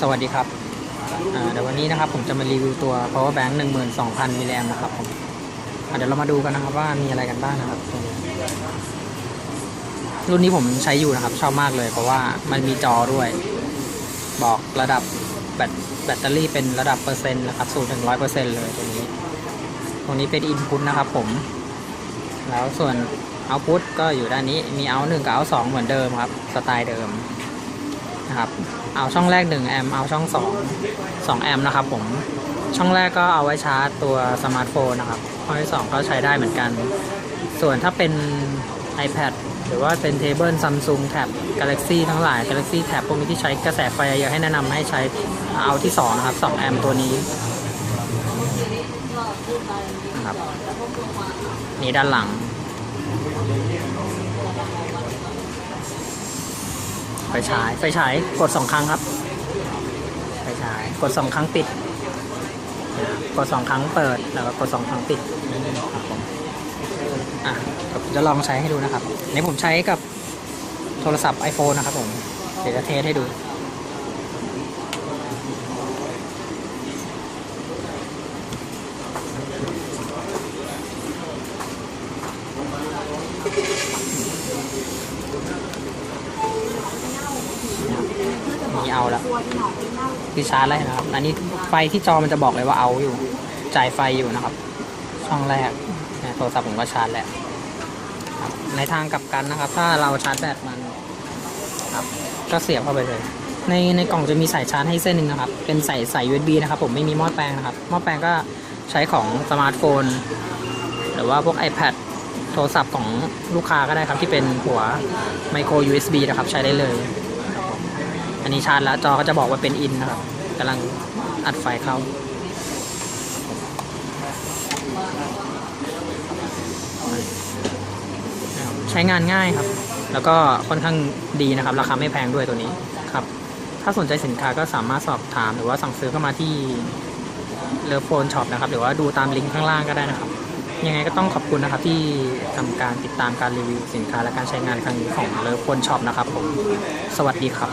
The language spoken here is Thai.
สวัสดีครับเดี๋ยววันนี้นะครับผมจะมารีวิวตัว power bank 12,000 มิลลิแอมนะครับผมเดี๋ยวเรามาดูกันนะครับว่ามีอะไรกันบ้างนะครับ รุ่นนี้ผมใช้อยู่นะครับ ชอบมากเลย เพราะว่ามันมีจอด้วย บอกระดับแบตแบตเตอรี่เป็นระดับเปอร์เซ็นต์นะครับศูนย์ถึงร้อยเปอร์เซ็นต์เลยตัวนี้ ตรงนี้เป็นอินพุตนะครับผม แล้วส่วนเอาพุตก็อยู่ด้านนี้มีเอาหนึ่งกับเอาสองเหมือนเดิมครับ สไตล์เดิม นะครับ เอาช่องแรก 1 แอมป์เอาช่อง 2 2 แอมป์นะครับผม ช่องแรกก็เอาไว้ชาร์จตัวสมาร์ทโฟนนะครับช่องที่2ก็ใช้ได้เหมือนกัน ส่วนถ้าเป็น iPad หรือว่าเป็นเทเบิลซัมซุงแท็บ Galaxy ทั้งหลาย Galaxy Tab พวกนี้ที่ใช้กระแสไฟเยอะให้แนะนำให้ใช้เอาที่ 2 นะครับ 2 แอมป์ตัวนี้นะครับนี่ด้านหลัง ไฟฉาย ไฟฉาย กดสองครั้งครับ ไฟฉาย กดสองครั้งปิด กดสองครั้งเปิด แล้วก็กดสองครั้งปิดครับผมอะจะลองใช้ให้ดูนะครับในผมใช้กับโทรศัพท์ iPhone นะครับผม เดี๋ยวจะเทสให้ดู นี่ เอาแล้วคือชาร์จแล้วนะครับ อันนี้ไฟที่จอมันจะบอกเลยว่าเอาอยู่ จ่ายไฟอยู่นะครับ ช่องแรกโทรศัพท์ผมก็ชาร์จแล้วในทางกลับกันนะครับ ถ้าเราชาร์จแบตมันครับ ก็เสียบเข้าไปเลย ในในกล่องจะมีสายชาร์จให้เส้นหนึ่งนะครับ เป็นสายสาย USB นะครับ ผมไม่มีหม้อแปลงนะครับ หม้อแปลงก็ใช้ของสมาร์ทโฟน หรือว่าพวก iPad โทรศัพท์ของลูกค้าก็ได้ครับที่เป็นหัวไมโคร USB นะครับ ใช้ได้เลย อันนี้ชาร์จแล้วจอก็จะบอกว่าเป็นอินนะครับกำลังอัดไฟเข้าใช้งานง่ายครับ แล้วก็ค่อนข้างดีนะครับ ราคาไม่แพงด้วยตัวนี้ครับ ถ้าสนใจสินค้าก็สามารถสอบถามหรือว่าสั่งซื้อเข้ามาที่เลิฟโฟนช็อปนะครับ หรือว่าดูตามลิงก์ข้างล่างก็ได้นะครับ ยังไงก็ต้องขอบคุณนะครับที่ทำการติดตามการรีวิวสินค้าและการใช้งานครั้งนี้ของเลิฟโฟนช็อปนะครับผม สวัสดีครับ